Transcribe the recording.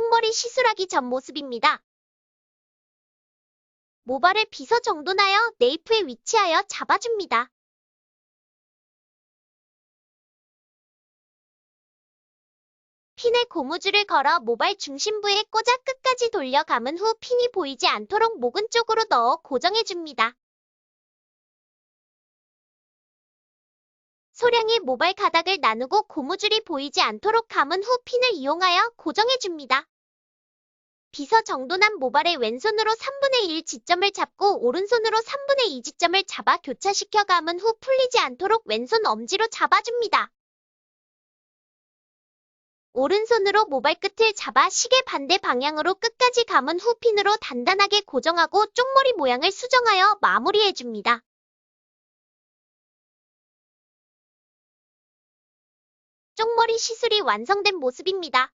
쪽머리 시술하기 전 모습입니다. 모발을 빗어 정돈하여 네이프에 위치하여 잡아줍니다. 핀에 고무줄을 걸어 모발 중심부에 꽂아 끝까지 돌려 감은 후 핀이 보이지 않도록 목은 쪽으로 넣어 고정해줍니다. 소량의 모발 가닥을 나누고 고무줄이 보이지 않도록 감은 후 핀을 이용하여 고정해줍니다. 빗어 정돈한 모발의 왼손으로 3분의 1 지점을 잡고 오른손으로 3분의 2 지점을 잡아 교차시켜 감은 후 풀리지 않도록 왼손 엄지로 잡아줍니다. 오른손으로 모발 끝을 잡아 시계 반대 방향으로 끝까지 감은 후 핀으로 단단하게 고정하고 쪽머리 모양을 수정하여 마무리해줍니다. 쪽머리 시술이 완성된 모습입니다.